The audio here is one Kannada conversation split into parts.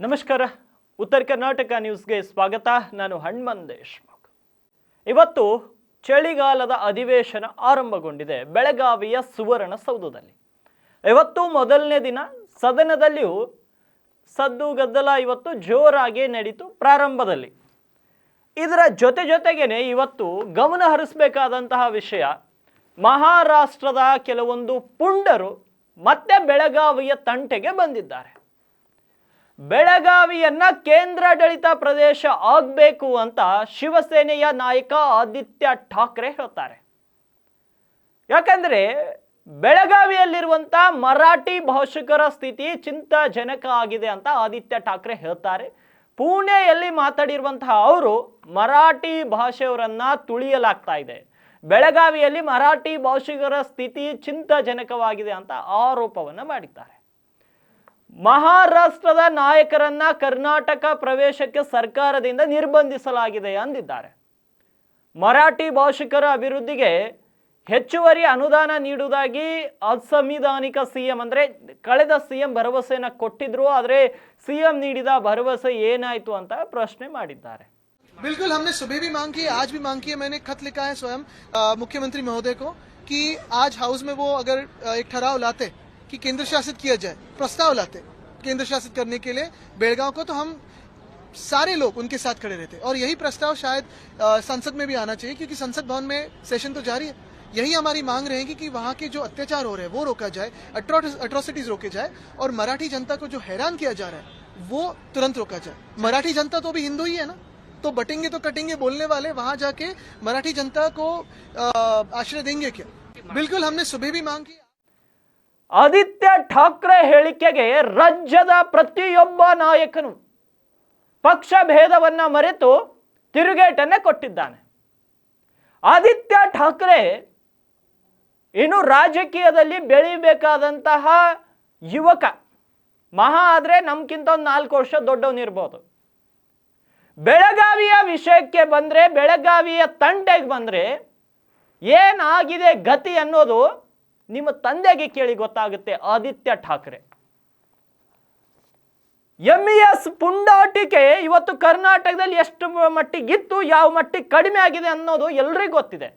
ನಮಸ್ಕಾರ. ಉತ್ತರ ಕರ್ನಾಟಕ ನ್ಯೂಸ್ಗೆ ಸ್ವಾಗತ. ನಾನು ಹಣ್ಮನ್ ದೇಶ್ಮುಖ್. ಇವತ್ತು ಚಳಿಗಾಲದ ಅಧಿವೇಶನ ಆರಂಭಗೊಂಡಿದೆ. ಬೆಳಗಾವಿಯ ಸುವರ್ಣಸೌಧದಲ್ಲಿ ಇವತ್ತು ಮೊದಲನೇ ದಿನ. ಸದನದಲ್ಲಿಯೂ ಸದ್ದು ಗದ್ದಲ ಇವತ್ತು ಜೋರಾಗಿ ನಡೀತು ಪ್ರಾರಂಭದಲ್ಲಿ. ಇದರ ಜೊತೆ ಜೊತೆಗೇನೆ ಇವತ್ತು ಗಮನ ಹರಿಸಬೇಕಾದಂತಹ ವಿಷಯ. ಮಹಾರಾಷ್ಟ್ರದ ಕೆಲವೊಂದು ಪುಂಡರು ಮತ್ತೆ ಬೆಳಗಾವಿಯ ತಂಟೆಗೆ ಬಂದಿದ್ದಾರೆ. ಬೆಳಗಾವಿಯನ್ನ ಕೇಂದ್ರಾಡಳಿತ ಪ್ರದೇಶ ಆಗಬೇಕು ಅಂತ ಶಿವಸೇನೆಯ ನಾಯಕ ಆದಿತ್ಯ ಠಾಕ್ರೆ ಹೇಳ್ತಾರೆ. ಯಾಕಂದ್ರೆ ಬೆಳಗಾವಿಯಲ್ಲಿರುವಂತ ಮರಾಠಿ ಭಾಷಿಕರ ಸ್ಥಿತಿ ಚಿಂತಾಜನಕ ಆಗಿದೆ ಅಂತ ಆದಿತ್ಯ ಠಾಕ್ರೆ ಹೇಳ್ತಾರೆ. ಪುಣೆಯಲ್ಲಿ ಮಾತಾಡಿರುವಂತಹ ಅವರು ಮರಾಠಿ ಭಾಷೆಯವರನ್ನ ತುಳಿಯಲಾಗ್ತಾ ಇದೆ. ಬೆಳಗಾವಿಯಲ್ಲಿ ಮರಾಠಿ ಭಾಷಿಕರ ಸ್ಥಿತಿ ಚಿಂತಾಜನಕವಾಗಿದೆ ಅಂತ ಆರೋಪವನ್ನು ಮಾಡಿದ್ದಾರೆ. ಮಹಾರಾಷ್ಟ್ರದ ನಾಯಕರನ್ನ ಕರ್ನಾಟಕ ಪ್ರವೇಶಕ್ಕೆ ಸರ್ಕಾರದಿಂದ ನಿರ್ಬಂಧಿಸಲಾಗಿದೆ ಅಂದಿದ್ದಾರೆ ಮರಾಠಿ ಭಾಷಿಕರ ಅಭಿವೃದ್ಧಿಗೆ ಹೆಚ್ಚುವರಿ ಅನುದಾನ ನೀಡುವುದಾಗಿ ಅಸಂವಿಧಾನಿಕ ಸಿಎಂ ಅಂದ್ರೆ ಕಳೆದ ಸಿಎಂ ಭರವಸೆಯನ್ನ ಕೊಟ್ಟಿದ್ರು ಆದರೆ ಸಿಎಂ ನೀಡಿದ ಭರವಸೆ ಏನಾಯ್ತು ಅಂತ ಪ್ರಶ್ನೆ ಮಾಡಿದ್ದಾರೆ बिल्कुल हमने सुबह भी मांग की है आज भी मांग की है मैंने खत लिखा है स्वयं अ, मुख्यमंत्री महोदय को कि आज हाउस में वो अगर अ, एक ठहराव लाते कि केंद्र शासित किया जाए, प्रस्ताव लाते। केंद्र शासित करने के लिए बेड़गांव को तो हम सारे लोग उनके साथ खड़े रहते। और यही प्रस्ताव शायद संसद में भी आना चाहिए, क्योंकि संसद भवन में सेशन तो जारी है। यही हमारी मांग रहेगी कि वहाँ के जो अत्याचार हो रहे हैं, वो रोका जाए अट्रोसिटीज रोके जाए, और मराठी जनता को जो हैरान किया जा रहा है, वो तुरंत रोका जाए। मराठी जनता तो भी हिंदू ही है ना तो बटेंगे तो कटेंगे, बोलने वाले, वहाँ जाके मराठी जनता को आश्रय देंगे क्या? बिल्कुल, हमने सुबह भी मांग की। ಆದಿತ್ಯ ಠಾಕ್ರೆ ಹೇಳಿಕೆಗೆ ರಾಜ್ಯದ ಪ್ರತಿಯೊಬ್ಬ ನಾಯಕನು ಪಕ್ಷ ಭೇದವನ್ನು ಮರೆತು ತಿರುಗೇಟನ್ನೇ ಕೊಟ್ಟಿದ್ದಾನೆ. ಆದಿತ್ಯ ಠಾಕ್ರೆ ಇನ್ನು ರಾಜಕೀಯದಲ್ಲಿ ಬೆಳಿಬೇಕಾದಂತಹ ಯುವಕ, ಮಹಾ ಆದರೆ ನಮ್ಗಿಂತ ಒಂದು ನಾಲ್ಕು ವರ್ಷ ದೊಡ್ಡವನಿರ್ಬೋದು ಬೆಳಗಾವಿಯ ವಿಷಯಕ್ಕೆ ಬಂದರೆ, ಬೆಳಗಾವಿಯ ತಂಟೆಗೆ ಬಂದರೆ ಏನಾಗಿದೆ ಗತಿ ಅನ್ನೋದು ನಿಮ್ಮ ತಂದೆಗೆ ಕೇಳಿ ಗೊತ್ತಾಗುತ್ತೆ ಆದಿತ್ಯ ಠಾಕ್ರೆ. ಎಂ ಎಸ್ ಪುಂಡಾಟಿಕೆ ಇವತ್ತು ಕರ್ನಾಟಕದಲ್ಲಿ ಎಷ್ಟು ಮಟ್ಟಿಗಿತ್ತು, ಯಾವ ಮಟ್ಟಿಗೆ ಕಡಿಮೆ ಆಗಿದೆ ಅನ್ನೋದು ಎಲ್ರಿಗೂ ಗೊತ್ತಿದೆ.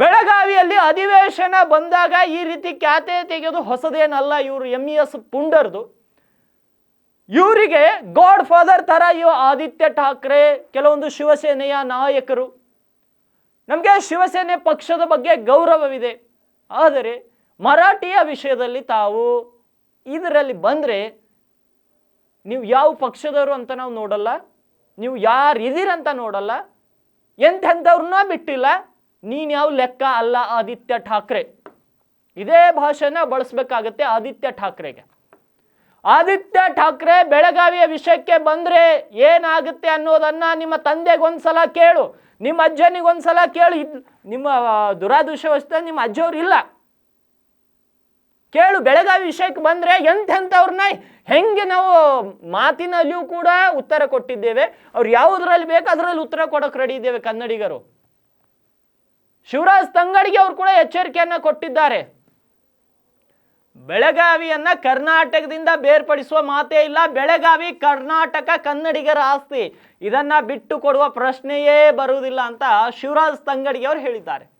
ಬೆಳಗಾವಿಯಲ್ಲಿ ಅಧಿವೇಶನ ಬಂದಾಗ ಈ ರೀತಿ ಖ್ಯಾತೆ ತೆಗೆಯೋದು ಹೊಸದೇನಲ್ಲ ಇವರು ಎಂ ಎಸ್ ಪುಂಡರ್ದು. ಇವರಿಗೆ ಗಾಡ್ ಫಾದರ್ ತರ ಇವ ಆದಿತ್ಯ ಠಾಕ್ರೆ, ಕೆಲವೊಂದು ಶಿವಸೇನೆಯ ನಾಯಕರು. ನಮಗೆ ಶಿವಸೇನೆ ಪಕ್ಷದ ಬಗ್ಗೆ ಗೌರವವಿದೆ. ಆದರೆ ಮರಾಠಿಯ ವಿಷಯದಲ್ಲಿ ತಾವು ಇದರಲ್ಲಿ ಬಂದರೆ ನೀವು ಯಾವ ಪಕ್ಷದವರು ಅಂತ ನಾವು ನೋಡಲ್ಲ, ನೀವು ಯಾರು ಇದೀರಂತ ನೋಡಲ್ಲ, ಎಂಥೆಂಥವ್ರನ್ನ ಬಿಟ್ಟಿಲ್ಲ, ನೀನು ಯಾವ ಲೆಕ್ಕ ಅಲ್ಲ ಆದಿತ್ಯ ಠಾಕ್ರೆ. ಇದೇ ಭಾಷೆನ ಬಳಸಬೇಕಾಗತ್ತೆ ಆದಿತ್ಯ ಠಾಕ್ರೆಗೆ. ಆದಿತ್ಯ ಠಾಕ್ರೆ ಬೆಳಗಾವಿಯ ವಿಷಯಕ್ಕೆ ಬಂದರೆ ಏನಾಗುತ್ತೆ ಅನ್ನೋದನ್ನು ನಿಮ್ಮ ತಂದೆಗೆ ಒಂದ್ಸಲ ಕೇಳು. ನಿಮ್ಮ ಅಜ್ಜನಿಗೆ ಒಂದ್ಸಲ ಕೇಳಿ. ನಿಮ್ಮ ದುರಾದೃಶ್ಯವಸ್ಥೆ ನಿಮ್ಮ ಅಜ್ಜವ್ರು ಇಲ್ಲ. ಕೇಳು, ಬೆಳಗಾವಿ ವಿಷಯಕ್ಕೆ ಬಂದರೆ ಎಂಥೆಂಥವ್ರನ್ನ ಹೆಂಗೆ ನಾವು ಮಾತಿನಲ್ಲಿಯೂ ಕೂಡ ಉತ್ತರ ಕೊಟ್ಟಿದ್ದೇವೆ. ಅವ್ರು ಯಾವುದ್ರಲ್ಲಿ ಬೇಕು ಅದರಲ್ಲಿ ಉತ್ತರ ಕೊಡೋಕೆ ರೆಡಿ ಇದ್ದೇವೆ ಕನ್ನಡಿಗರು. ಶಿವರಾಜ್ ತಂಗಡಿಗೆ ಅವರು ಕೂಡ ಎಚ್ಚರಿಕೆಯನ್ನು ಕೊಟ್ಟಿದ್ದಾರೆ. ಬೆಳಗಾವಿಯನ್ನ ಕರ್ನಾಟಕದಿಂದ ಬೇರ್ಪಡಿಸುವ ಮಾತೇ ಇಲ್ಲ. ಬೆಳಗಾವಿ ಕರ್ನಾಟಕ ಕನ್ನಡಿಗರ ಆಸ್ತಿ. ಇದನ್ನ ಬಿಟ್ಟು ಕೊಡುವ ಪ್ರಶ್ನೆಯೇ ಬರುವುದಿಲ್ಲ ಅಂತ ಶಿವರಾಜ್ ತಂಗಡಿಗೆ ಅವರು ಹೇಳಿದ್ದಾರೆ.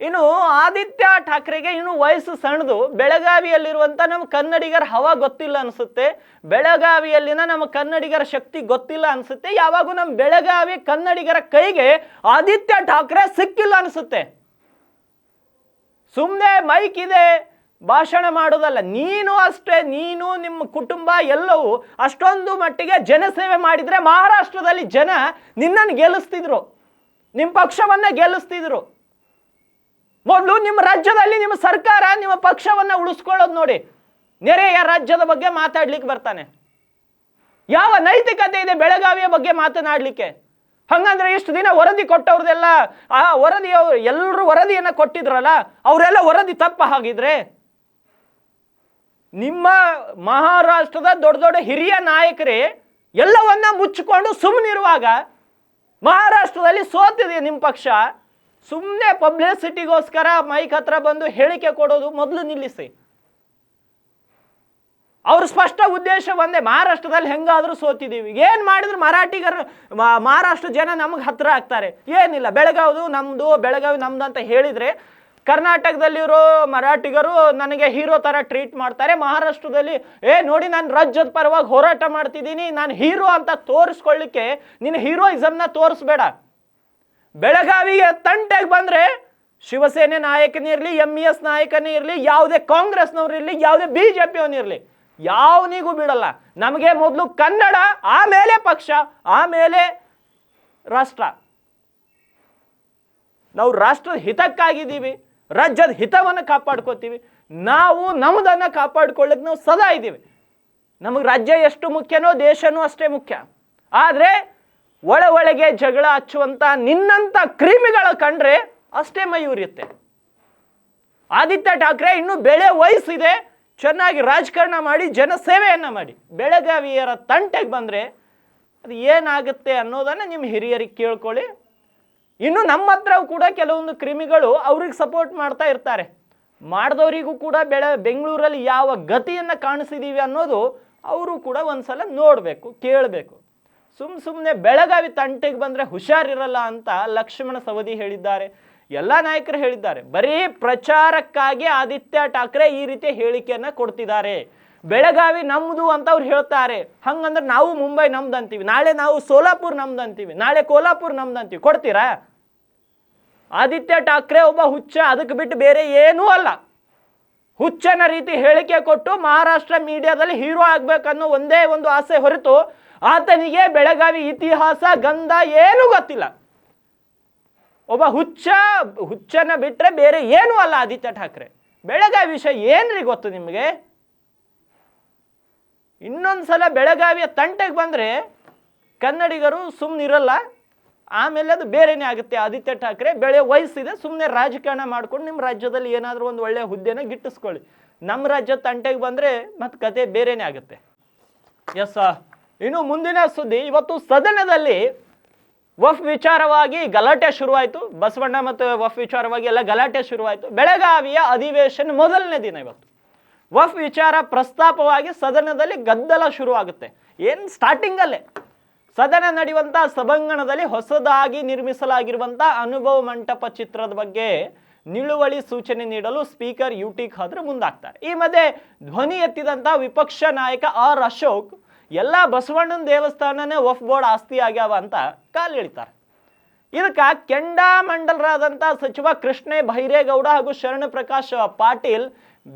ಇನ್ನು ಆದಿತ್ಯ ಠಾಕ್ರೆಗೆ ಇನ್ನು ವಯಸ್ಸು ಸಣ್ಣದು. ಬೆಳಗಾವಿಯಲ್ಲಿರುವಂಥ ನಮ್ಮ ಕನ್ನಡಿಗರ ಹವಾ ಗೊತ್ತಿಲ್ಲ ಅನಿಸುತ್ತೆ. ಬೆಳಗಾವಿಯಲ್ಲಿನ ನಮ್ಮ ಕನ್ನಡಿಗರ ಶಕ್ತಿ ಗೊತ್ತಿಲ್ಲ ಅನಿಸುತ್ತೆ. ಯಾವಾಗೂ ನಮ್ಮ ಬೆಳಗಾವಿ ಕನ್ನಡಿಗರ ಕೈಗೆ ಆದಿತ್ಯ ಠಾಕ್ರೆ ಸಿಕ್ಕಿಲ್ಲ ಅನಿಸುತ್ತೆ. ಸುಮ್ಮನೆ ಮೈಕ್ ಇದೆ. ಭಾಷಣ ಮಾಡೋದಲ್ಲ ನೀನು ಅಷ್ಟೇ, ನೀನು ನಿಮ್ಮ ಕುಟುಂಬ ಎಲ್ಲವೂ ಅಷ್ಟೊಂದು ಮಟ್ಟಿಗೆ ಜನಸೇವೆ ಮಾಡಿದರೆ ಮಹಾರಾಷ್ಟ್ರದಲ್ಲಿ ಜನ ನಿನ್ನನ್ನು ಗೆಲ್ಲಿಸ್ತಿದ್ರು. ನಿಮ್ಮ ಪಕ್ಷವನ್ನ ಗೆಲ್ಲಿಸ್ತಿದ್ರು. ಮೊದಲು ನಿಮ್ಮ ರಾಜ್ಯದಲ್ಲಿ ನಿಮ್ಮ ಸರ್ಕಾರ ನಿಮ್ಮ ಪಕ್ಷವನ್ನು ಉಳಿಸ್ಕೊಳ್ಳೋದು ನೋಡಿ. ನೆರೆಯ ರಾಜ್ಯದ ಬಗ್ಗೆ ಮಾತಾಡ್ಲಿಕ್ಕೆ ಬರ್ತಾನೆ. ಯಾವ ನೈತಿಕತೆ ಇದೆ ಬೆಳಗಾವಿಯ ಬಗ್ಗೆ ಮಾತನಾಡಲಿಕ್ಕೆ? ಹಂಗಂದ್ರೆ ಇಷ್ಟು ದಿನ ವರದಿ ಕೊಟ್ಟವ್ರದೆಲ್ಲ, ಆ ವರದಿ ಎಲ್ಲರೂ ವರದಿಯನ್ನು ಕೊಟ್ಟಿದ್ರಲ್ಲ, ಅವರೆಲ್ಲ ವರದಿ ತಪ್ಪ ಹಾಗಿದ್ರೆ ನಿಮ್ಮ ಮಹಾರಾಷ್ಟ್ರದ ದೊಡ್ಡ ದೊಡ್ಡ ಹಿರಿಯ ನಾಯಕರೇ ಎಲ್ಲವನ್ನ ಮುಚ್ಚಿಕೊಂಡು ಸುಮ್ಮನಿರುವಾಗ ಮಹಾರಾಷ್ಟ್ರದಲ್ಲಿ ಸೋತಿದೆ ನಿಮ್ಮ ಪಕ್ಷ. ಸುಮ್ಮನೆ ಪಬ್ಲಿಸಿಟಿಗೋಸ್ಕರ ಮೈಕ್ ಹತ್ರ ಬಂದು ಹೇಳಿಕೆ ಕೊಡೋದು ಮೊದಲು ನಿಲ್ಲಿಸಿ. ಅವ್ರ ಸ್ಪಷ್ಟ ಉದ್ದೇಶ ಒಂದೇ, ಮಹಾರಾಷ್ಟ್ರದಲ್ಲಿ ಹೆಂಗಾದ್ರೂ ಸೋತಿದ್ದೀವಿ. ಏನು ಮಾಡಿದ್ರು ಮರಾಠಿಗರು ಮಹಾರಾಷ್ಟ್ರ ಜನ ನಮಗೆ ಹತ್ರ ಆಗ್ತಾರೆ. ಏನಿಲ್ಲ, ಬೆಳಗಾವ್ದು ನಮ್ಮದು ಬೆಳಗಾವಿ ನಮ್ದು ಅಂತ ಹೇಳಿದರೆ ಕರ್ನಾಟಕದಲ್ಲಿರೋ ಮರಾಠಿಗರು ನನಗೆ ಹೀರೋ ಥರ ಟ್ರೀಟ್ ಮಾಡ್ತಾರೆ. ಮಹಾರಾಷ್ಟ್ರದಲ್ಲಿ, ಏ, ನೋಡಿ ನಾನು ರಾಜ್ಯದ ಪರವಾಗಿ ಹೋರಾಟ ಮಾಡ್ತಿದ್ದೀನಿ. ನಾನು ಹೀರೋ ಅಂತ ತೋರಿಸ್ಕೊಳ್ಳಿಕ್ಕೆ ನೀನು ಹೀರೋಯಿಸಮ್ನ ತೋರಿಸ್ಬೇಡ. ಬೆಳಗಾವಿಗೆ ತಂಟೆಗೆ ಬಂದ್ರೆ ಶಿವಸೇನೆ ನಾಯಕನೇ ಇರಲಿ ಎಂ ಇ ಎಸ್ ನಾಯಕನೇ ಇರಲಿ, ಯಾವುದೇ ಕಾಂಗ್ರೆಸ್ನವ್ರು ಇರಲಿ, ಯಾವುದೇ ಬಿ ಜೆ ಪಿಯವನಿರಲಿ ಯಾವನಿಗೂ ಬಿಡಲ್ಲ. ನಮಗೆ ಮೊದಲು ಕನ್ನಡ, ಆಮೇಲೆ ಪಕ್ಷ, ಆಮೇಲೆ ರಾಷ್ಟ್ರ. ನಾವು ರಾಷ್ಟ್ರದ ಹಿತಕ್ಕಾಗಿದ್ದೀವಿ. ರಾಜ್ಯದ ಹಿತವನ್ನು ಕಾಪಾಡ್ಕೋತೀವಿ. ನಾವು ನಮ್ಮದನ್ನು ಕಾಪಾಡ್ಕೊಳ್ಳೋಕೆ ನಾವು ಸದಾ ಇದ್ದೀವಿ. ನಮಗೆ ರಾಜ್ಯ ಎಷ್ಟು ಮುಖ್ಯನೋ ದೇಶನೂ ಅಷ್ಟೇ ಮುಖ್ಯ. ಆದರೆ ಒಳ ಒಳಗೆ ಜಗಳ ಹಚ್ಚುವಂಥ ನಿನ್ನಂಥ ಕ್ರಿಮಿಗಳ ಕಂಡ್ರೆ ಅಷ್ಟೇ ಮೈ ಉರಿಯುತ್ತೆ ಆದಿತ್ಯ ಠಾಕ್ರೆ ಇನ್ನೂ ಬೆಳೆ ವಯಸ್ಸಿದೆ. ಚೆನ್ನಾಗಿ ರಾಜಕಾರಣ ಮಾಡಿ ಜನ ಸೇವೆಯನ್ನ ಮಾಡಿ. ಬೆಳಗಾವಿಯರ ತಂಟೆಗೆ ಬಂದರೆ ಅದು ಏನಾಗುತ್ತೆ ಅನ್ನೋದನ್ನು ನಿಮ್ಮ ಹಿರಿಯರಿಗೆ ಕೇಳ್ಕೊಳ್ಳಿ. ಇನ್ನು ನಮ್ಮ ಹತ್ರ ಕೂಡ ಕೆಲವೊಂದು ಕ್ರಿಮಿಗಳು ಅವ್ರಿಗೆ ಸಪೋರ್ಟ್ ಮಾಡ್ತಾ ಇರ್ತಾರೆ. ಮಾಡಿದವರಿಗೂ ಕೂಡ ಬೆಳೆ, ಬೆಂಗಳೂರಲ್ಲಿ ಯಾವ ಗತಿಯನ್ನು ಕಾಣಿಸಿದ್ದೀವಿ ಅನ್ನೋದು ಅವರು ಕೂಡ ಒಂದ್ಸಲ ನೋಡಬೇಕು, ಕೇಳಬೇಕು. ಸುಮ್ ಸುಮ್ಮನೆ ಬೆಳಗಾವಿ ತಂಟೆಗೆ ಬಂದರೆ ಹುಷಾರಿರಲ್ಲ ಅಂತ ಲಕ್ಷ್ಮಣ ಸವದಿ ಹೇಳಿದ್ದಾರೆ. ಎಲ್ಲ ನಾಯಕರು ಹೇಳಿದ್ದಾರೆ, ಬರೀ ಪ್ರಚಾರಕ್ಕಾಗಿ ಆದಿತ್ಯ ಠಾಕ್ರೆ ಈ ರೀತಿ ಹೇಳಿಕೆಯನ್ನು ಕೊಡ್ತಿದ್ದಾರೆ. ಬೆಳಗಾವಿ ನಮ್ಮದು ಅಂತ ಅವ್ರು ಹೇಳ್ತಾರೆ. ಹಂಗಂದ್ರೆ ನಾವು ಮುಂಬೈ ನಮ್ದು ಅಂತೀವಿ ನಾಳೆ ನಾವು ಸೋಲಾಪುರ್ ನಮ್ದು ಅಂತೀವಿ ನಾಳೆ ಕೋಲಾಪುರ್ ನಮ್ದು ಅಂತೀವಿ ಕೊಡ್ತೀರಾ? ಆದಿತ್ಯ ಠಾಕ್ರೆ ಒಬ್ಬ ಹುಚ್ಚ. ಅದಕ್ಕೆ ಬಿಟ್ಟು ಬೇರೆ ಏನೂ ಅಲ್ಲ. ಹುಚ್ಚನ ರೀತಿ ಹೇಳಿಕೆ ಕೊಟ್ಟು ಮಹಾರಾಷ್ಟ್ರ ಮೀಡಿಯಾದಲ್ಲಿ ಹೀರೋ ಆಗ್ಬೇಕನ್ನೋ ಒಂದೇ ಒಂದು ಆಸೆ ಹೊರತು ಆತನಿಗೆ ಬೆಳಗಾವಿ ಇತಿಹಾಸ, ಗಂಧ ಏನೂ ಗೊತ್ತಿಲ್ಲ. ಒಬ್ಬ ಹುಚ್ಚ, ಹುಚ್ಚನ ಬಿಟ್ರೆ ಬೇರೆ ಏನೂ ಅಲ್ಲ ಆದಿತ್ಯ ಠಾಕ್ರೆ. ಬೆಳಗಾವಿ ವಿಷಯ ಏನ್ರಿ ಗೊತ್ತು ನಿಮಗೆ? ಇನ್ನೊಂದ್ಸಲ ಬೆಳಗಾವಿಯ ತಂಟೆಗೆ ಬಂದರೆ ಕನ್ನಡಿಗರು ಸುಮ್ಮನಿರಲ್ಲ ಆಮೇಲೆ ಅದು ಬೇರೆನೇ ಆಗುತ್ತೆ. ಆದಿತ್ಯ ಠಾಕ್ರೆ ಬೆಳೆ ವಯಸ್ಸಿದೆ ಸುಮ್ಮನೆ ರಾಜಕಾರಣ ಮಾಡ್ಕೊಂಡು ನಿಮ್ಮ ರಾಜ್ಯದಲ್ಲಿ ಏನಾದರೂ ಒಂದು ಒಳ್ಳೆಯ ಹುದ್ದೆನ ಗಿಟ್ಟಿಸ್ಕೊಳ್ಳಿ. ನಮ್ಮ ರಾಜ್ಯ ತಂಟೆಗೆ ಬಂದರೆ ಮತ್ತು ಕತೆ ಬೇರೆನೇ ಆಗುತ್ತೆ. ಎಸ್ ಇನ್ನು ಮುಂದಿನ ಸುದ್ದಿ, ಇವತ್ತು ಸದನದಲ್ಲಿ ವಫ್ ವಿಚಾರವಾಗಿ ಗಲಾಟೆ ಶುರುವಾಯಿತು. ಬಸವಣ್ಣ ಮತ್ತು ವಫ್ ವಿಚಾರವಾಗಿ ಎಲ್ಲ ಗಲಾಟೆ ಶುರುವಾಯಿತು. ಬೆಳಗಾವಿಯ ಅಧಿವೇಶನ ಮೊದಲನೇ ದಿನ ಇವತ್ತು. ವಫ್ ವಿಚಾರ ಪ್ರಸ್ತಾಪವಾಗಿ ಸದನದಲ್ಲಿ ಗದ್ದಲ ಶುರುವಾಗುತ್ತೆ. ಏನು ಸ್ಟಾರ್ಟಿಂಗಲ್ಲೇ ಸದನ ನಡೆಯುವಂಥ ಸಭಾಂಗಣದಲ್ಲಿ ಹೊಸದಾಗಿ ನಿರ್ಮಿಸಲಾಗಿರುವಂಥ ಅನುಭವ ಮಂಟಪ ಚಿತ್ರದ ಬಗ್ಗೆ ನಿಲುವಳಿ ಸೂಚನೆ ನೀಡಲು ಸ್ಪೀಕರ್ ಯು ಟಿ ಖಾದ್ರ ಮುಂದಾಗ್ತಾರೆ. ಈ ಮಧ್ಯೆ ಧ್ವನಿ ಎತ್ತಿದಂಥ ವಿಪಕ್ಷ ನಾಯಕ ಆರ್ ಅಶೋಕ್, ಎಲ್ಲ ಬಸವಣ್ಣನ ದೇವಸ್ಥಾನನೇ ವಫ್ ಬೋರ್ಡ್ ಆಸ್ತಿ ಆಗ್ಯಾವ ಅಂತ ಕಾಲಿಳಿತಾರೆ ಇದಕ್ಕೆ ಕೆಂಡಾಮಂಡಲರಾದಂಥ ಸಚಿವ ಕೃಷ್ಣೇ ಬೈರೇಗೌಡ ಹಾಗೂ ಶರಣ ಪ್ರಕಾಶ್ ಪಾಟೀಲ್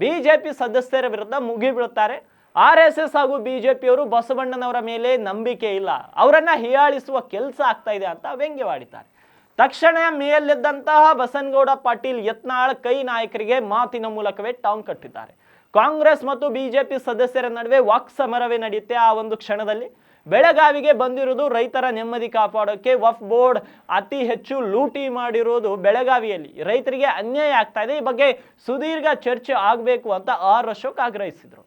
ಬಿಜೆಪಿ ಸದಸ್ಯರ ವಿರುದ್ಧ ಮುಗಿಬೀಳುತ್ತಾರೆ ಆರ್ ಎಸ್ ಎಸ್ ಹಾಗೂ ಬಿಜೆಪಿಯವರು ಬಸವಣ್ಣನವರ ಮೇಲೆ ನಂಬಿಕೆ ಇಲ್ಲ. ಅವರನ್ನ ಹೀಯಾಳಿಸುವ ಕೆಲಸ ಆಗ್ತಾ ಇದೆ ಅಂತ ವ್ಯಂಗ್ಯವಾಡಿದ್ದಾರೆ. ತಕ್ಷಣ ಮೇಲೆದ್ದಂತಹ ಬಸನಗೌಡ ಪಾಟೀಲ್ ಯತ್ನಾಳ್ ಕೈ ನಾಯಕರಿಗೆ ಮಾತಿನ ಮೂಲಕವೇ ಟಾಂಗ್ ಕಟ್ಟಿದ್ದಾರೆ. ಕಾಂಗ್ರೆಸ್ ಮತ್ತು ಬಿಜೆಪಿ ಸದಸ್ಯರ ನಡುವೆ ವಾಕ್ ಸಮರವೇ ನಡೆಯುತ್ತೆ ಆ ಒಂದು ಕ್ಷಣದಲ್ಲಿ. ಬೆಳಗಾವಿಗೆ ಬಂದಿರೋದು ರೈತರ ನೆಮ್ಮದಿ ಕಾಪಾಡೋಕೆ ವಫ್ ಬೋರ್ಡ್ ಅತಿ ಹೆಚ್ಚು ಲೂಟಿ ಮಾಡಿರೋದು ಬೆಳಗಾವಿಯಲ್ಲಿ. ರೈತರಿಗೆ ಅನ್ಯಾಯ ಆಗ್ತಾ ಇದೆ. ಈ ಬಗ್ಗೆ ಸುದೀರ್ಘ ಚರ್ಚೆ ಆಗಬೇಕು ಅಂತ ಆರ್ ಅಶೋಕ್ ಆಗ್ರಹಿಸಿದರು.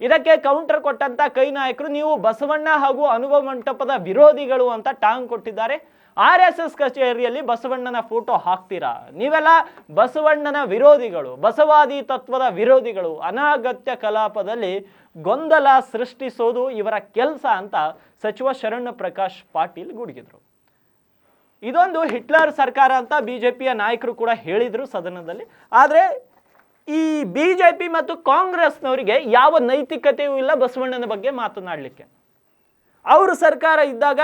ಇದಕ್ಕೆ ಕೌಂಟರ್ ಕೊಟ್ಟಂತ ಕೈ ನಾಯಕರು, ನೀವು ಬಸವಣ್ಣ ಹಾಗೂ ಅನುಭವ ಮಂಟಪದ ವಿರೋಧಿಗಳು ಅಂತ ಟಾಂಗ್ ಕೊಟ್ಟಿದ್ದಾರೆ. ಆರ್ ಎಸ್ ಎಸ್ ಕಚೇರಿಯಲ್ಲಿ ಬಸವಣ್ಣನ ಫೋಟೋ ಹಾಕ್ತೀರಾ? ನೀವೆಲ್ಲ ಬಸವಣ್ಣನ ವಿರೋಧಿಗಳು, ಬಸವಾದಿ ತತ್ವದ ವಿರೋಧಿಗಳು, ಅನಾಗತ್ಯ ಕಲಾಪದಲ್ಲಿ ಗೊಂದಲ ಸೃಷ್ಟಿಸೋದು ಇವರ ಕೆಲಸ ಅಂತ ಸಚಿವ ಶರಣ ಪ್ರಕಾಶ್ ಪಾಟೀಲ್ ಗುಡುಗಿದ್ರು. ಇದೊಂದು ಹಿಟ್ಲರ್ ಸರ್ಕಾರ ಅಂತ ಬಿ ಜೆ ಪಿಯ ನಾಯಕರು ಕೂಡ ಹೇಳಿದರು ಸದನದಲ್ಲಿ. ಆದರೆ ಈ ಬಿ ಜೆ ಪಿ ಮತ್ತು ಕಾಂಗ್ರೆಸ್ನವರಿಗೆ ಯಾವ ನೈತಿಕತೆಯೂ ಇಲ್ಲ ಬಸವಣ್ಣನ ಬಗ್ಗೆ ಮಾತನಾಡಲಿಕ್ಕೆ. ಅವರು ಸರ್ಕಾರ ಇದ್ದಾಗ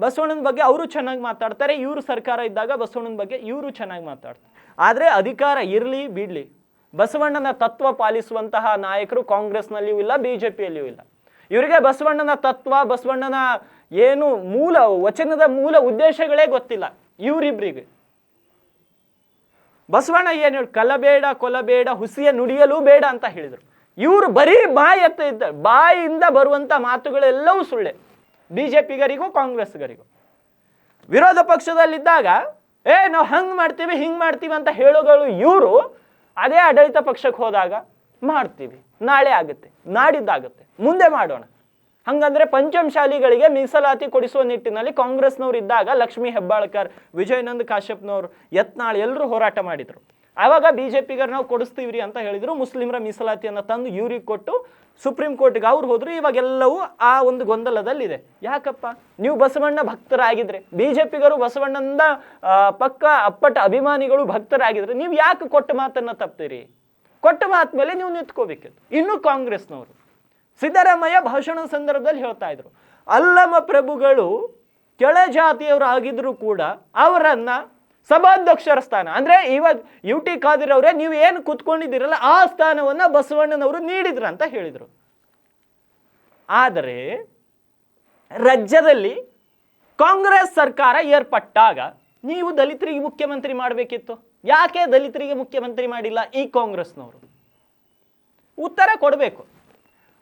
ಬಸವಣ್ಣನ ಬಗ್ಗೆ ಅವರು ಚೆನ್ನಾಗಿ ಮಾತಾಡ್ತಾರೆ, ಇವರು ಸರ್ಕಾರ ಇದ್ದಾಗ ಬಸವಣ್ಣನ ಬಗ್ಗೆ ಇವರು ಚೆನ್ನಾಗಿ ಮಾತಾಡ್ತಾರೆ. ಆದರೆ ಅಧಿಕಾರ ಇರಲಿ, ಬಿಡಲಿ. ಬಸವಣ್ಣನ ತತ್ವ ಪಾಲಿಸುವಂತಹ ನಾಯಕರು ಕಾಂಗ್ರೆಸ್ನಲ್ಲಿಯೂ ಇಲ್ಲ ಬಿ ಜೆ ಪಿಯಲ್ಲಿಯೂ ಇಲ್ಲ. ಇವರಿಗೆ ಬಸವಣ್ಣನ ತತ್ವ, ಬಸವಣ್ಣನ ಏನು ಮೂಲ, ವಚನದ ಮೂಲ ಉದ್ದೇಶಗಳೇ ಗೊತ್ತಿಲ್ಲ, ಇವರಿಬ್ರಿಗೆ. ಬಸವಣ್ಣ ಏನು ಹೇಳಿ, ಕಲಬೇಡ, ಕೊಲಬೇಡ, ಹುಸಿಯ ನುಡಿಯಲು ಬೇಡ ಅಂತ ಹೇಳಿದರು. ಇವರು ಬರೀ ಬಾಯಿ ಎತ್ತ ಇದ್ದ ಬಾಯಿಯಿಂದ ಬರುವಂಥ ಮಾತುಗಳೆಲ್ಲವೂ ಸುಳ್ಳೆ. ಬಿಜೆಪಿಗರಿಗೂ ಕಾಂಗ್ರೆಸ್ಗರಿಗೂ. ವಿರೋಧ ಪಕ್ಷದಲ್ಲಿದ್ದಾಗ, ಏ, ನಾವು ಹಂಗೆ ಮಾಡ್ತೀವಿ, ಹಿಂಗೆ ಮಾಡ್ತೀವಿ ಅಂತ ಹೇಳೋಗಳು ಇವರು, ಅದೇ ಆಡಳಿತ ಪಕ್ಷಕ್ಕೆ ಹೋದಾಗ ಮಾಡ್ತೀವಿ. ನಾಳೆ ಆಗುತ್ತೆ, ನಾಡಿದ್ದಾಗುತ್ತೆ, ಮುಂದೆ ಮಾಡೋಣ. ಹಂಗಂದ್ರೆ ಪಂಚಮಶಾಲಿಗಳಿಗೆ ಮೀಸಲಾತಿ ಕೊಡಿಸುವ ನಿಟ್ಟಿನಲ್ಲಿ ಕಾಂಗ್ರೆಸ್ನವ್ರು ಇದ್ದಾಗ ಲಕ್ಷ್ಮೀ ಹೆಬ್ಬಾಳ್ಕರ್, ವಿಜಯನಂದ್ ಕಾಶ್ಯಪ್ನವ್ರು, ಯತ್ನಾಳ್ ಎಲ್ಲರೂ ಹೋರಾಟ ಮಾಡಿದರು. ಆವಾಗ ಬಿ ಜೆ ನಾವು ಕೊಡಿಸ್ತೀವ್ರಿ ಅಂತ ಹೇಳಿದರು. ಮುಸ್ಲಿಮರ ಮೀಸಲಾತಿಯನ್ನು ತಂದು ಇವ್ರಿಗೆ ಕೊಟ್ಟು ಸುಪ್ರೀಂ ಕೋರ್ಟ್ಗೆ ಅವ್ರು ಹೋದ್ರು ಇವಾಗೆಲ್ಲವೂ ಆ ಒಂದು ಗೊಂದಲದಲ್ಲಿದೆ. ಯಾಕಪ್ಪ? ನೀವು ಬಸವಣ್ಣ ಭಕ್ತರಾಗಿದ್ರೆ ಬಿ ಜೆ ಪಿಗರು ಬಸವಣ್ಣನ ಪಕ್ಕ ಅಪ್ಪಟ ಅಭಿಮಾನಿಗಳು ಭಕ್ತರಾಗಿದ್ರೆ ನೀವು ಯಾಕೆ ಕೊಟ್ಟ ಮಾತನ್ನು ತಪ್ತೀರಿ? ಕೊಟ್ಟ ಮಾತ ಮೇಲೆ ನೀವು ನಿಂತ್ಕೋಬೇಕಿತ್ತು. ಇನ್ನು ಕಾಂಗ್ರೆಸ್ನವರು. ಸಿದ್ದರಾಮಯ್ಯ ಭಾಷಣ ಸಂದರ್ಭದಲ್ಲಿ ಹೇಳ್ತಾ ಇದ್ರು. ಅಲ್ಲಮ ಪ್ರಭುಗಳು ಕೆಳ ಜಾತಿಯವರು ಆಗಿದ್ರು ಕೂಡ ಅವರನ್ನ ಸಭಾಧ್ಯಕ್ಷರ ಸ್ಥಾನ. ಅಂದ್ರೆ ಇವಾಗ ಯು ಟಿ ಖಾದಿರ್ ಅವರೇ ನೀವು ಏನು ಕುತ್ಕೊಂಡಿದ್ದೀರಲ್ಲ, ಆ ಸ್ಥಾನವನ್ನ ಬಸವಣ್ಣನವರು ನೀಡಿದ್ರು ಅಂತ ಹೇಳಿದರು. ಆದರೆ, ರಾಜ್ಯದಲ್ಲಿ ಕಾಂಗ್ರೆಸ್ ಸರ್ಕಾರ ಏರ್ಪಟ್ಟಾಗ ನೀವು ದಲಿತರಿಗೆ ಮುಖ್ಯಮಂತ್ರಿ ಮಾಡಬೇಕಿತ್ತು. ಯಾಕೆ ದಲಿತರಿಗೆ ಮುಖ್ಯಮಂತ್ರಿ ಮಾಡಿಲ್ಲ ಈ ಕಾಂಗ್ರೆಸ್ನವರು? ಉತ್ತರ ಕೊಡಬೇಕು.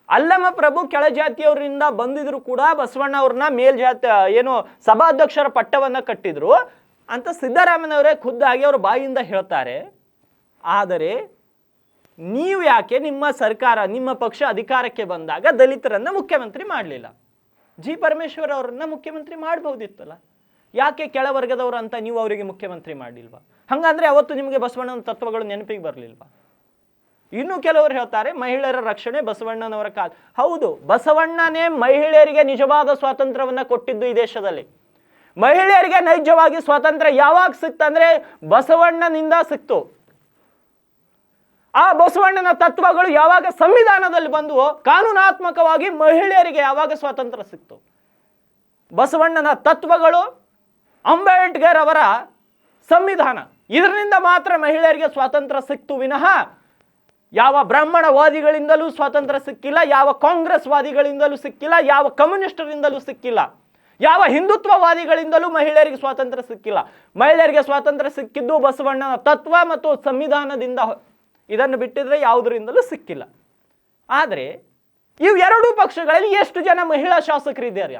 ಅಲ್ಲಮ ಪ್ರಭು ಕೆಳಜಾತಿಯವರಿಂದ ಬಂದಿದ್ರು ಕೂಡ ಬಸವಣ್ಣ ಅವ್ರನ್ನ ಮೇಲ್ಜಾತಿ ಏನು ಸಭಾಧ್ಯಕ್ಷರ ಪಟ್ಟವನ್ನ ಕಟ್ಟಿದ್ರು. ಅಂತ ಸಿದ್ದರಾಮಯ್ಯನವರೇ ಖುದ್ದಾಗಿ ಅವರು ಬಾಯಿಂದ ಹೇಳ್ತಾರೆ. ಆದರೆ ನೀವು ಯಾಕೆ ನಿಮ್ಮ ಸರ್ಕಾರ, ನಿಮ್ಮ ಪಕ್ಷ ಅಧಿಕಾರಕ್ಕೆ ಬಂದಾಗ ದಲಿತರನ್ನು ಮುಖ್ಯಮಂತ್ರಿ ಮಾಡಲಿಲ್ಲ? ಜಿ ಪರಮೇಶ್ವರ್ ಅವರನ್ನ ಮುಖ್ಯಮಂತ್ರಿ ಮಾಡಬಹುದಿತ್ತಲ್ಲ? ಯಾಕೆ ಕೆಳವರ್ಗದವರು ಅಂತ ನೀವು ಅವರಿಗೆ ಮುಖ್ಯಮಂತ್ರಿ ಮಾಡಲಿಲ್ವಾ ಹಂಗಂದ್ರೆ ಅವತ್ತು ನಿಮಗೆ ಬಸವಣ್ಣನ ತತ್ವಗಳು ನೆನಪಿಗೆ ಬರಲಿಲ್ವ? ಇನ್ನು ಕೆಲವರು ಹೇಳ್ತಾರೆ, ಮಹಿಳೆಯರ ರಕ್ಷಣೆ ಬಸವಣ್ಣನವರ ಕಾಲ. ಹೌದು, ಬಸವಣ್ಣನೇ ಮಹಿಳೆಯರಿಗೆ ನಿಜವಾದ ಸ್ವಾತಂತ್ರ್ಯವನ್ನು ಕೊಟ್ಟಿದ್ದು ಈ ದೇಶದಲ್ಲಿ. ಮಹಿಳೆಯರಿಗೆ ನೈಜವಾಗಿ ಸ್ವಾತಂತ್ರ್ಯ ಯಾವಾಗ ಸಿಕ್ತಂದ್ರೆ ಬಸವಣ್ಣನಿಂದ ಸಿಕ್ತು. ಆ ಬಸವಣ್ಣನ ತತ್ವಗಳು ಯಾವಾಗ ಸಂವಿಧಾನದಲ್ಲಿ ಬಂದವು ಕಾನೂನಾತ್ಮಕವಾಗಿ ಮಹಿಳೆಯರಿಗೆ ಯಾವಾಗ ಸ್ವಾತಂತ್ರ್ಯ ಸಿಕ್ತು. ಬಸವಣ್ಣನ ತತ್ವಗಳು ಅಂಬೇಡ್ಕರ್ ಅವರ ಸಂವಿಧಾನ. ಇದರಿಂದ ಮಾತ್ರ ಮಹಿಳೆಯರಿಗೆ ಸ್ವಾತಂತ್ರ್ಯ ಸಿಕ್ತು ವಿನಃ ಯಾವ ಬ್ರಾಹ್ಮಣವಾದಿಗಳಿಂದಲೂ ಸ್ವಾತಂತ್ರ್ಯ ಸಿಕ್ಕಿಲ್ಲ, ಯಾವ ಕಾಂಗ್ರೆಸ್ ವಾದಿಗಳಿಂದಲೂ ಸಿಕ್ಕಿಲ್ಲ, ಯಾವ ಕಮ್ಯುನಿಸ್ಟರಿಂದಲೂ ಸಿಕ್ಕಿಲ್ಲ. ಯಾವ ಹಿಂದುತ್ವವಾದಿಗಳಿಂದಲೂ ಮಹಿಳೆಯರಿಗೆ ಸ್ವಾತಂತ್ರ್ಯ ಸಿಕ್ಕಿಲ್ಲ. ಮಹಿಳೆಯರಿಗೆ ಸ್ವಾತಂತ್ರ್ಯ ಸಿಕ್ಕಿದ್ದು ಬಸವಣ್ಣನ ತತ್ವ ಮತ್ತು ಸಂವಿಧಾನದಿಂದ ಇದನ್ನು ಬಿಟ್ಟಿದ್ರೆ ಯಾವುದರಿಂದಲೂ ಸಿಕ್ಕಿಲ್ಲ. ಆದರೆ ಇವು ಎರಡೂ ಪಕ್ಷಗಳಲ್ಲಿ ಎಷ್ಟು ಜನ ಮಹಿಳಾ ಶಾಸಕರಿದ್ದಾರೆ?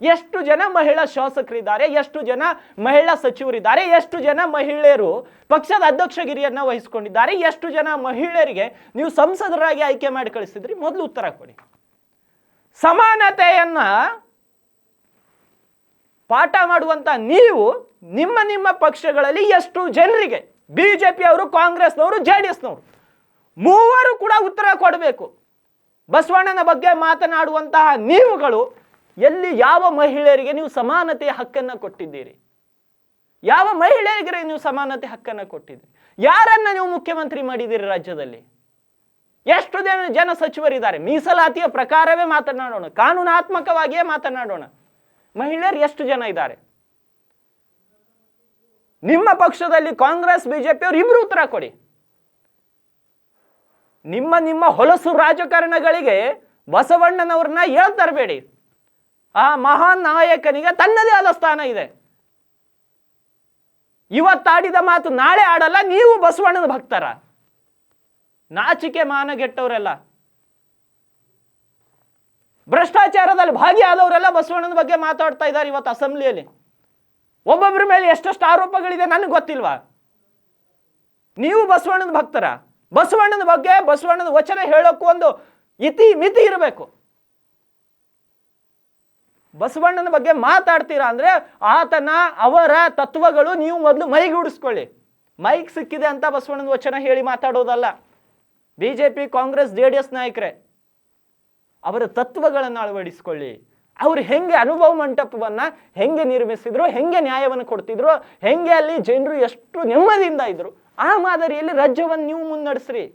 ಎಷ್ಟು ಜನ ಮಹಿಳಾ ಶಾಸಕರಿದ್ದಾರೆ? ಎಷ್ಟು ಜನ ಮಹಿಳಾ ಸಚಿವರಿದ್ದಾರೆ? ಎಷ್ಟು ಜನ ಮಹಿಳೆಯರು ಪಕ್ಷದ ಅಧ್ಯಕ್ಷಗಿರಿಯನ್ನು ವಹಿಸಿಕೊಂಡಿದ್ದಾರೆ? ಎಷ್ಟು ಜನ ಮಹಿಳೆಯರಿಗೆ ನೀವು ಸಂಸದರಾಗಿ ಆಯ್ಕೆ ಮಾಡಿ ಕಳಿಸಿದ್ರಿ? ಮೊದಲು ಉತ್ತರ ಕೊಡಿ. ಸಮಾನತೆಯನ್ನ ಪಾಠ ಮಾಡುವಂತ ನೀವು ನಿಮ್ಮ ನಿಮ್ಮ ಪಕ್ಷಗಳಲ್ಲಿ ಎಷ್ಟು ಜನರಿಗೆ ಬಿಜೆಪಿ ಅವರು, ಕಾಂಗ್ರೆಸ್ನವರು ಜೆ ಡಿ ಎಸ್ನವರು ಮೂವರು ಕೂಡ ಉತ್ತರ ಕೊಡಬೇಕು. ಬಸವಣ್ಣನ ಬಗ್ಗೆ ಮಾತನಾಡುವಂತಹ ನೀವುಗಳು ಎಲ್ಲಿ ಯಾವ ಮಹಿಳೆಯರಿಗೆ ನೀವು ಸಮಾನತೆಯ ಹಕ್ಕನ್ನು ಕೊಟ್ಟಿದ್ದೀರಿ? ಯಾವ ಮಹಿಳೆಯರಿಗೆ ನೀವು ಸಮಾನತೆ ಹಕ್ಕನ್ನು ಕೊಟ್ಟಿದ್ದೀರಿ? ಯಾರನ್ನ ನೀವು ಮುಖ್ಯಮಂತ್ರಿ ಮಾಡಿದ್ದೀರಿ ರಾಜ್ಯದಲ್ಲಿ? ಎಷ್ಟು ಜನ ಜನ ಸಚಿವರಿದ್ದಾರೆ? ಮೀಸಲಾತಿಯ ಪ್ರಕಾರವೇ ಮಾತನಾಡೋಣ, ಕಾನೂನಾತ್ಮಕವಾಗಿಯೇ ಮಾತನಾಡೋಣ. ಮಹಿಳೆಯರು ಎಷ್ಟು ಜನ ಇದ್ದಾರೆ? ನಿಮ್ಮ ಪಕ್ಷದಲ್ಲಿ ಕಾಂಗ್ರೆಸ್, ಬಿಜೆಪಿ ಅವರು ಇಬ್ರು ಉತ್ತರ ಕೊಡಿ. ನಿಮ್ಮ ನಿಮ್ಮ ಹೊಲಸು ರಾಜಕಾರಣಗಳಿಗೆ ಬಸವಣ್ಣನವ್ರನ್ನ ಹೇಳ್ತರಬೇಡಿ ಆ ಮಹಾನ್ ನಾಯಕನಿಗೆ ತನ್ನದೇ ಆದ ಸ್ಥಾನ ಇದೆ. ಇವತ್ತಾಡಿದ ಮಾತು ನಾಳೆ ಆಡಲ್ಲ, ನೀವು ಬಸವಣ್ಣನ ಭಕ್ತರ. ನಾಚಿಕೆ ಮಾನಗೆಟ್ಟವರೆಲ್ಲ ಭ್ರಷ್ಟಾಚಾರದಲ್ಲಿ ಭಾಗಿಯಾದವರೆಲ್ಲ ಬಸವಣ್ಣನ ಬಗ್ಗೆ ಮಾತಾಡ್ತಾ ಇದ್ದಾರೆ ಇವತ್ತು ಅಸೆಂಬ್ಲಿಯಲ್ಲಿ. ಒಬ್ಬೊಬ್ಬರ ಮೇಲೆ ಎಷ್ಟೆಷ್ಟು ಆರೋಪಗಳಿದೆ ನನಗೆ ಗೊತ್ತಿಲ್ವಾ? ನೀವು ಬಸವಣ್ಣನ ಭಕ್ತರ, ಬಸವಣ್ಣನ ಬಗ್ಗೆ ಬಸವಣ್ಣನ ವಚನ ಹೇಳೋಕ್ಕೂ ಒಂದು ಇತಿ ಮಿತಿ ಇರಬೇಕು. ಬಸವಣ್ಣನ ಬಗ್ಗೆ ಮಾತಾಡ್ತೀರಾ ಅಂದ್ರೆ ಆತನ ಅವರ ತತ್ವಗಳು ನೀವು ಮೊದಲು ಮೈಗೂಡಿಸ್ಕೊಳ್ಳಿ ಮೈಕ್ ಸಿಕ್ಕಿದೆ ಅಂತ ಬಸವಣ್ಣನ ವಚನ ಹೇಳಿ ಮಾತಾಡೋದಲ್ಲ. BJP, Congress, J D S ನಾಯಕರೇ ಅವರ ತತ್ವಗಳನ್ನು ಅಳವಡಿಸ್ಕೊಳ್ಳಿ. ಅವ್ರು ಹೆಂಗೆ ಅನುಭವ ಮಂಟಪವನ್ನು ಹೆಂಗೆ ನಿರ್ಮಿಸಿದ್ರು, ಹೆಂಗೆ ನ್ಯಾಯವನ್ನು ಕೊಡ್ತಿದ್ರು, ಹೆಂಗೆ ಅಲ್ಲಿ ಜನರು ಎಷ್ಟು ನೆಮ್ಮದಿಯಿಂದ ಇದ್ರು. ಆ ಮಾದರಿಯಲ್ಲಿ ರಾಜ್ಯವನ್ನು ನೀವು ಮುನ್ನಡೆಸ್ರಿ.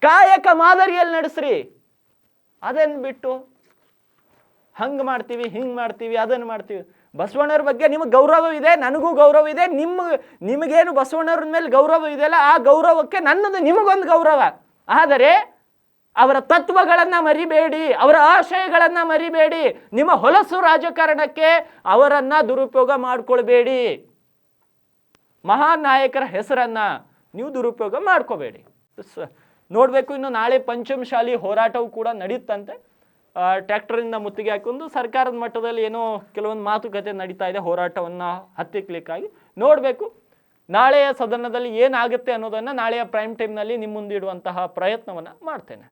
ಕಾಯಕ ಮಾದರಿಯಲ್ಲಿ ನಡೆಸ್ರಿ. ಅದನ್ನು ಬಿಟ್ಟು ಹಂಗೆ ಮಾಡ್ತೀವಿ, ಹಿಂಗೆ ಮಾಡ್ತೀವಿ, ಅದನ್ನು ಮಾಡ್ತೀವಿ. ಬಸವಣ್ಣವ್ರ ಬಗ್ಗೆ ನಿಮಗೆ ಗೌರವ ಇದೆ, ನನಗೂ ಗೌರವ ಇದೆ, ನಿಮ್ಮ, ನಿಮಗೇನು ಬಸವಣ್ಣವ್ರ ಮೇಲೆ ಗೌರವ ಇದೆಯಲ್ಲ, ಆ ಗೌರವಕ್ಕೆ ನನ್ನದು ನಿಮಗೊಂದು ಗೌರವ. ಆದರೆ ಅವರ ತತ್ವಗಳನ್ನು ಮರಿಬೇಡಿ, ಅವರ ಆಶಯಗಳನ್ನು ಮರಿಬೇಡಿ, ನಿಮ್ಮ ಹೊಲಸು ರಾಜಕಾರಣಕ್ಕೆ ಅವರನ್ನು ದುರುಪಯೋಗ ಮಾಡಿಕೊಳ್ಬೇಡಿ. ಮಹಾನ್ ನಾಯಕರ ಹೆಸರನ್ನು ನೀವು ದುರುಪಯೋಗ ಮಾಡ್ಕೋಬೇಡಿ. ನೋಡಬೇಕು, ಇನ್ನು ನಾಳೆ ಪಂಚಮಶಾಲಿ ಹೋರಾಟವು ಕೂಡ ನಡೆಯುತ್ತಂತೆ ಟ್ರ್ಯಾಕ್ಟರಿಂದ ಮುತ್ತಿಗೆ ಹಾಕೊಂಡು ಸರ್ಕಾರದ ಮಟ್ಟದಲ್ಲಿ ಏನೋ ಕೆಲವೊಂದು ಮಾತುಕತೆ ನಡೀತಾ ಇದೆ, ಹೋರಾಟವನ್ನು ಹತ್ತಿಕ್ಲಿಕ್ಕಾಗಿ. ನೋಡಬೇಕು, ನಾಳೆಯ ಸದನದಲ್ಲಿ ಏನಾಗುತ್ತೆ ಅನ್ನೋದನ್ನು ನಾಳೆಯ ಪ್ರೈಮ್ ಟೈಮ್ನಲ್ಲಿ ನಿಮ್ಮ ಮುಂದಿಡುವಂತಹ ಪ್ರಯತ್ನವನ್ನು ಮಾಡ್ತೇನೆ.